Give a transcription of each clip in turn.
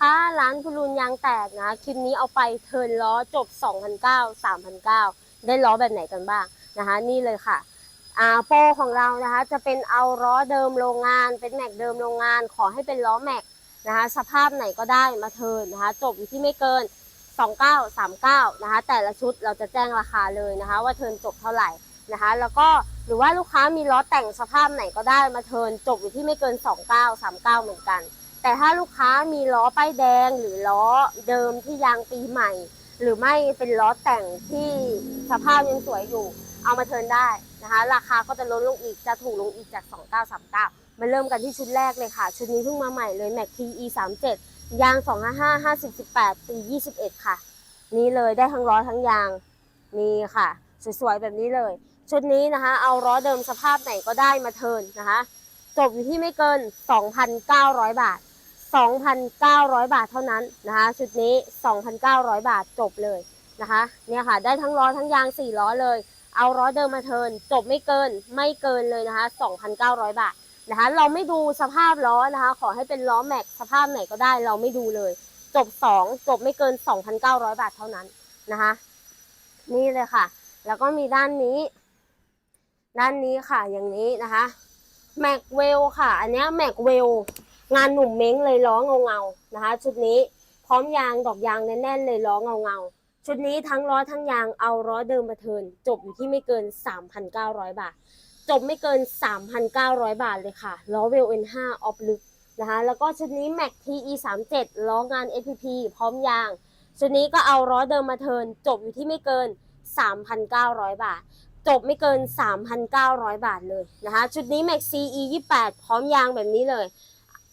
คะร้านคุณรุนยางแตกนะ คลิปนี้เอาไปเทิร์นล้อจบ 2,900 3,900 ได้ล้อแบบไหนกันบ้างนะคะ นี่เลยค่ะอ่าโปรของเรานะคะจะเป็นเอาล้อเดิมโรงงาน เป็นแม็กเดิมโรงงาน ขอให้เป็นล้อแม็กนะคะสภาพไหนก็ได้มาเทิร์นนะคะ จบอยู่ที่ไม่เกิน 29 39 นะคะ แต่ละชุดเราจะแจ้งราคาเลยนะคะ ว่าเทิร์นจบเท่าไหร่นะคะ แล้วก็หรือว่าลูกค้ามีล้อแต่งสภาพไหนก็ได้มาเทิร์นจบอยู่ที่ไม่เกิน 29 39 เหมือนกัน แต่ถ้าลูกค้ามีล้อป้ายแดงหรือล้อเดิมที่ยางปีใหม่ หรือไม่เป็นล้อแต่งที่สภาพยังสวยอยู่ เอามาเทินได้นะคะ ราคาก็จะลดลงอีกจะถูกลงอีกจาก 2939 มาเริ่มกันที่ชุดแรกเลยค่ะ ชุดนี้เพิ่งมาใหม่เลย Mac TE 37ยาง 255 50 18 ปี 21 ค่ะ นี่เลยได้ทั้งล้อทั้งยางนี่ค่ะ สวยๆแบบนี้เลย ชุดนี้นะคะ เอาล้อเดิมสภาพไหนก็ได้มาเทินนะคะจบอยู่ที่ไม่เกิน 2,900 บาท 2,900 บาทเท่านั้นนะคะชุดนี้ 2,900 บาทจบเลยนะคะเนี่ยค่ะได้ทั้งล้อทั้งยาง 4 ล้อเลย เอาล้อเดิมมาเทินจบไม่เกินไม่เกินเลยนะคะ 2,900 บาทนะคะเราไม่ดูสภาพล้อนะคะ ขอให้เป็นล้อแม็กสภาพไหนก็ได้เราไม่ดูเลย จบ 2 จบไม่เกิน 2,900 บาทเท่านั้นนะคะนี่เลยค่ะ แล้วก็มีด้านนี้ ด้านนี้ค่ะอย่างนี้นะคะแม็กเวลค่ะ อันนี้แม็กเวล งานหนุ่มเม้งเลยล้อเงาเงานะคะ ชุดนี้พร้อมยางดอกยางแน่นๆเลยล้อเงาเงาชุดนี้ทั้งล้อทั้งยางเอาล้อเดิมมาเทินจบอยู่ที่ไม่เกิน 3,900 บาท จบไม่เกิน 3,900 บาทเลยค่ะล้อเวล N5 ออฟลึกนะคะแล้วก็ชุดนี้ Mac TE 37ล้องาน FPP พร้อมยาง ชุดนี้ก็เอาล้อเดิมมาเทินจบอยู่ที่ไม่เกิน 3,900 บาท จบไม่เกิน 3,900 บาทเลยนะคะ ชุดนี้ Max CE 28พร้อมยางแบบนี้เลย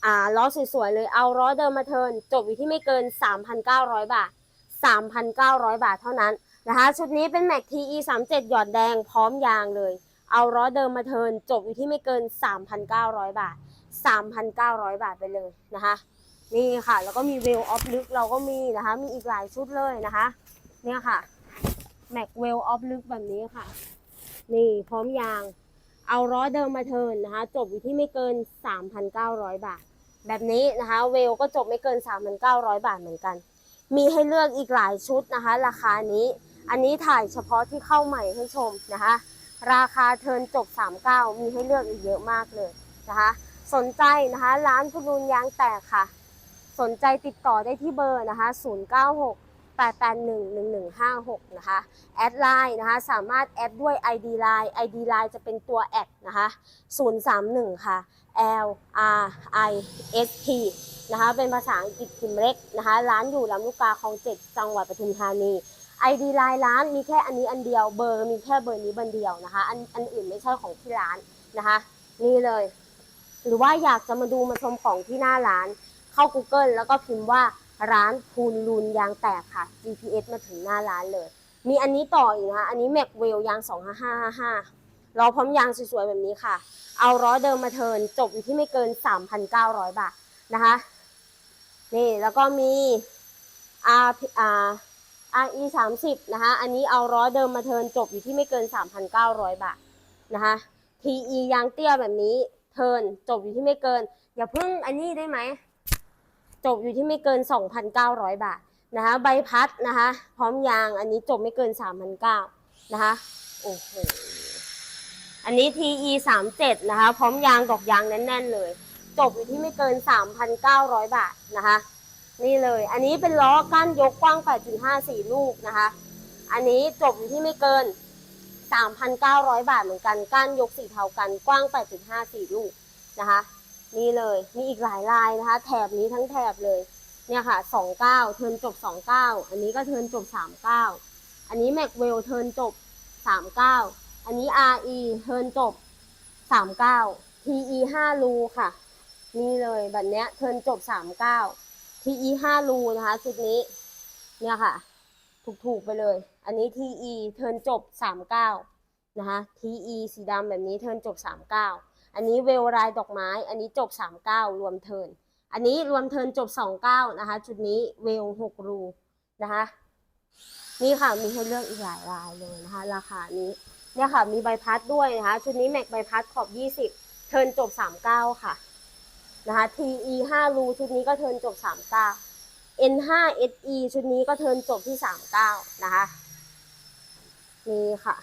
อ่าล้อสวยๆเลยเอาล้อเดิมมาเทินจบอยู่ที่ไม่เกิน 3,900 บาท 3,900 บาทเท่านั้นนะคะชุดนี้เป็น Max TE 37หยอดแดงพร้อมยางเลย เอาล้อเดิมมาเทินจบอยู่ที่ไม่เกิน 3,900 บาท 3,900 บาทไปเลยนะคะนี่ค่ะ แล้วก็มีเวลออฟลึกเราก็มีนะคะ มีอีกหลายชุดเลยนะคะ เนี่ยค่ะแม็กเวลออฟลึกแบบนี้ค่ะ นี่พร้อมยาง เอาล้อเดิมมาเทินนะคะ จบอยู่ที่ไม่เกิน 3,900 บาท แบบนี้นะคะ เวลก็จบไม่เกิน 3,900 บาทเหมือนกัน มีให้เลือกอีกหลายชุดนะคะ ราคานี้ อันนี้ถ่ายเฉพาะที่เข้าใหม่ให้ชมนะคะ ราคาเทินจบ 39 มีให้เลือกอีกเยอะมากเลยนะคะ สนใจนะคะ ร้านพุรุนยางแตกค่ะ สนใจติดต่อได้ที่เบอร์นะคะ 096 8811156 นะคะ แอดไลน์นะคะ สามารถแอดด้วย ID Line ID Line จะเป็นตัวแอดนะคะ 031 ค่ะ L R I S T นะคะ เป็นภาษาอังกฤษพิมพ์เล็กนะคะ ร้านอยู่ลำลูกกาคลองเจ็ดจังหวัดปทุมธานี ID Line ร้านมีแค่อันนี้อันเดียวเบอร์มีแค่เบอร์นี้เบอร์เดียวนะคะอันอันอื่นไม่ใช่ของที่ร้านนะคะ นี่เลย หรือว่าอยากจะมาดูมาชมของที่หน้าร้าน เข้า Google แล้วก็พิมพ์ว่า ร้านพูนลูนยางแตกค่ะ GPS มาถึงหน้าร้านเลย มีอันนี้ต่ออีกนะคะ อันนี้แม็กเวลยาง 25555ล้อพร้อมยางสวยๆแบบนี้ค่ะ เอาล้อเดิมมาเทินจบอยู่ที่ไม่เกิน 3,900 บาทนะคะ นี่แล้วก็มี R R RE 30นะคะ อันนี้เอาล้อเดิมมาเทินจบอยู่ที่ไม่เกิน 3,900 บาทนะคะ TE ยางเตี้ยแบบนี้เทินจบอยู่ที่ไม่เกิน อย่าเพิ่งอันนี้ได้ไหม จบอยู่ที่ไม่เกิน 2,900 บาทนะคะใบพัดนะคะพร้อมยางอันนี้จบไม่เกิน 3,900นะคะโอ้โหอันนี้ TE 37นะคะพร้อมยางดอกยางแน่นๆเลย จบอยู่ที่ไม่เกิน 3,900 บาทนะคะนี่เลยอันนี้เป็นล้อก้านยกกว้าง 8.54 ลูกนะคะ อันนี้จบอยู่ที่ไม่เกิน 3,900 บาทเหมือนกันก้านยกสีเทากันกว้าง 8.54 ลูกนะคะ นี่เลย มีอีกหลายลายนะคะ แถบนี้ทั้งแถบเลย เนี่ยค่ะ29เก้าเทิร์นจบ29อันนี้ก็เทิร์นจบ39อันนี้แม็กเวลเทิร์นจบ39อันนี้ RE เทิร์นจบ39 TE 5รูค่ะ นี่เลยแบบเนี้ยเทิร์นจบ39 TE 5รูนะคะชุดนี้ เนี่ยค่ะ ถูกๆไปเลย อันนี้ TE เทิร์นจบ39นะคะ TE สีดำแบบนี้เทิร์นจบ39 อันนี้เวลรายดอกไม้ อันนี้จบ 39 รวมเทิน อันนี้รวมเทินจบ 29 นะคะ จุดนี้เวล 6 รูนะคะ นี่ค่ะมีให้เลือกอีกหลายรายเลยนะคะ ราคานี้ เนี่ยค่ะมีใบพัดด้วยนะคะ ชุดนี้แม็กใบพัดขอบ 20 เทินจบ 39 ค่ะนะคะ TE 5 รูชุดนี้ก็เทินจบ 39 N5 SE ชุดนี้ก็เทินจบที่ 39 นะคะ นี่ค่ะ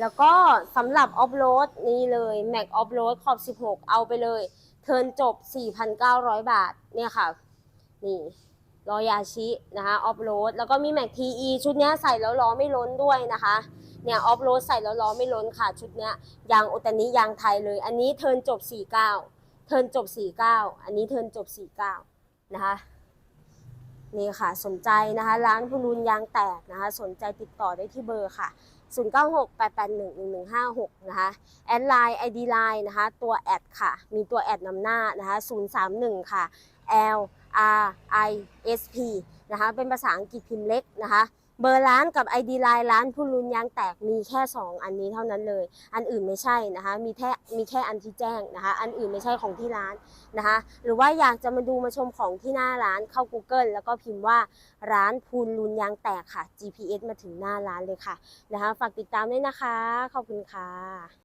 แล้วก็สำหรับออฟโรดนี่เลย Mac ออฟโรดขอบ 16 เอาไปเลย เทิร์นจบ 4,900 บาทเนี่ยค่ะ นี่รอยาชินะคะออฟโรดแล้วก็มี Mac TE ชุดนี้ใส่แล้วล้อไม่ล้นด้วยนะคะเนี่ยออฟโรดใส่แล้วล้อไม่ล้นค่ะชุดนี้ยางโอตานิยางไทยเลย อันนี้เทิร์นจบ 49 เทิร์นจบ 49 อันนี้เทิร์นจบ 49 นะคะ นี่ค่ะ สนใจนะคะร้านพูรุนยางแตกนะคะ สนใจติดต่อได้ที่เบอร์ค่ะ 0968811156 นะคะ แอดไลน์ ID ไลน์นะคะ ตัวแอดค่ะ มีตัวแอดนำหน้านะคะ 031 ค่ะ L R I S P นะคะ เป็นภาษาอังกฤษพิมพ์เล็กนะคะ เบอร์ร้านกับ ID ไลน์ร้านพูรุนยางแตกมีแค่ 2 อันนี้เท่านั้นเลย อันอื่นไม่ใช่นะคะ มีแค่มีแค่อันที่แจ้งนะคะ อันอื่นไม่ใช่ของที่ร้านนะคะ หรือว่าอยากจะมาดูมาชมของที่หน้าร้านเข้า Google แล้วก็พิมพ์ว่าร้านพูนลุนยางแตกค่ะ GPS มาถึงหน้าร้านเลยค่ะนะคะ ฝากติดตามด้วยนะคะ ขอบคุณค่ะ